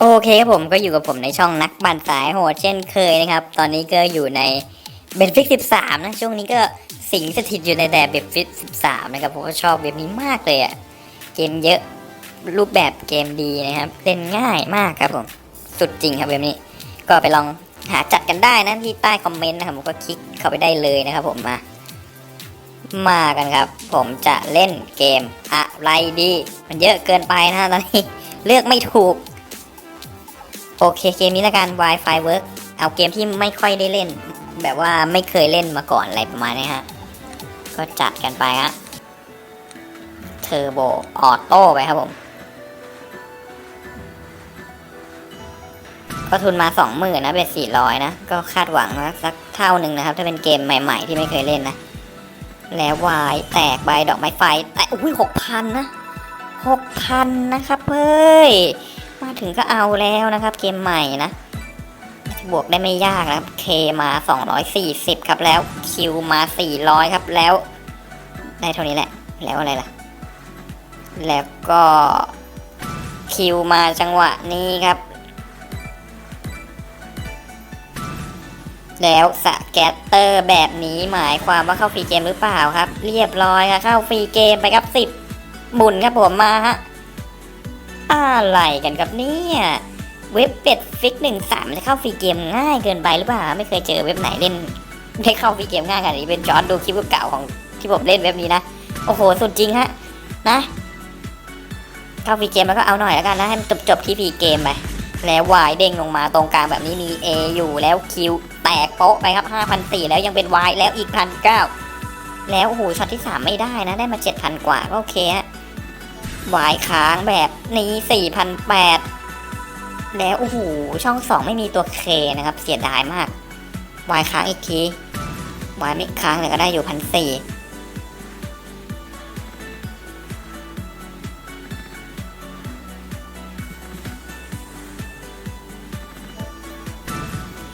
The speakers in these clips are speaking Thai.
โอเคครับผมก็อยู่กับผมในช่องนักบันสายโหดเช่นเคยนะครับ ตอนนี้ก็อยู่ในเบนฟิก13 นะ ช่วงนี้ก็สิงสถิตอยู่ในแต่เบนฟิก13 นะครับผมก็ชอบเว็บนี้มากเลยอะ่ะ เกมเยอะรูปแบบเกมดีนะครับ เล่นง่ายมากครับผม สุดจริงครับเว็บนี้ ก็ไปลองหาจัดกันได้นะที่ใต้คอมเมนต์นะครับผมก็คลิกเข้าไปได้เลยนะครับผมมา มากันครับ ผมจะเล่นเกมอะไรดี มันเยอะเกินไปนะตอนนี้เลือกไม่ถูก โอเคเกมนี้ละกัน Wi-Fi Work เอาเกมที่ไม่ค่อยได้เล่น แบบว่าไม่เคยเล่นมาก่อนอะไรประมาณนี้ฮะ ก็จัดกันไปฮะเทอร์โบออโต้ไปครับผมก็ทุนมาสองหมื่นนะเบ็ดสี่ร้อยนะ ก็คาดหวังนะสักเท่าหนึ่งนะครับ ถ้าเป็นเกมใหม่ๆที่ไม่เคยเล่นนะ แล้ววายแตกใบดอกไม้ไฟ แต่อุ้ยหกพันนะหกพันนะครับเฮ้ย ถึงก็เอาแล้วนะครับ เกมใหม่นะ บวกได้ไม่ยากนะครับ K มา 240 ครับแล้ว Q มา 400 ครับแล้ว ได้เท่านี้แหละ แล้วอะไรล่ะ แล้วก็ Q มาจังหวะนี้ครับแล้วสแกตเตอร์แบบนี้หมายความว่าเข้าฟรีเกมหรือเปล่าครับ เรียบร้อยครับเข้าฟรีเกมไปครับ10บุญครับผมมาฮะ อะไรกันครับเนี่ยเว็บเป็ดฟิกหนึ่งสามจะเข้าฟรีเกมง่ายเกินไปหรือเปล่า ไม่เคยเจอเว็บไหนเล่นได้เข้าฟรีเกมง่ายขนาดนี้เป็นจอร์ดดูคลิปเก่าของที่ผมเล่นเว็บนี้นะโอ้โหสุดจริงฮะนะเข้าฟรีเกมแล้วก็เอาหน่อยแล้วกันนะให้มันจบจบที่ฟรีเกมไปแล้ววายเด้งลงมาตรงกลางแบบนี้มี A อยู่แล้วคิวแตกโป๊ะไปครับ5,004แล้วยังเป็น Y แล้วอีกพันเก้าแล้วโอ้โหช็อตที่ 3 ไม่ได้นะ ได้มา 7,000 กว่าก็โอเคฮะ วายค้างแบบนี้4,008แล้วโอ้โหช่อง 2 ไม่มีตัวเคนะครับเสียดายมากวายค้างอีกทีวายไม่ค้างเลยก็ได้อยู่พันสี่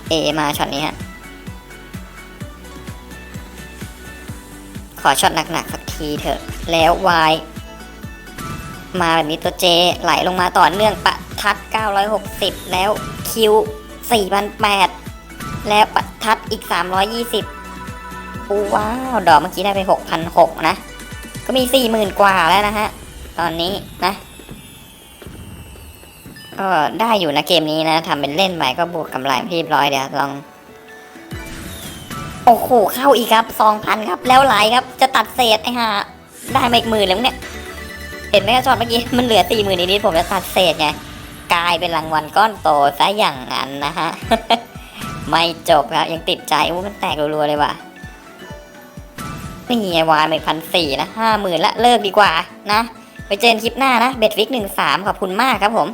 เอมาช็อตนี้ฮะ ขอช็อตหนักๆสักทีเถอะ แล้ววาย มาแบบนี้ตัวเจไหลลงมาต่อเนื่องปะทัด 960 แล้วคิว4,008 แล้วปะทัดอีก 320ปูว้าว ดอกเมื่อกี้ได้ไป6,600นะ ก็มี 40,000 กว่าแล้วนะฮะ ตอนนี้นะก็ได้อยู่นะเกมนี้นะทำเป็นเล่นไปก็บวกกำไรเรียบร้อยเดี๋ยวลอง โอ้โหเข้าอีกครับ 2,000 ครับ แล้วไหลครับ จะตัดเศษไอ้ห่าได้มาอีกหมื่นแล้วเนี่ย เห็นไหมครับช็อตเมื่อกี้มันเหลือสี่หมื่นนิดๆผมจะตัดเศษไงกลายเป็นรางวัลก้อนโตซะอย่างนั้นนะฮะไม่จบครับยังติดใจโอ้มันแตกรัวๆเลยว่ะนี่ไงวานไปพันสี่นะห้าหมื่นละเลิกดีกว่านะ ไปเจอกันคลิปหน้านะเบ็ดฟิกหนึ่งสามขอบคุณมากครับผม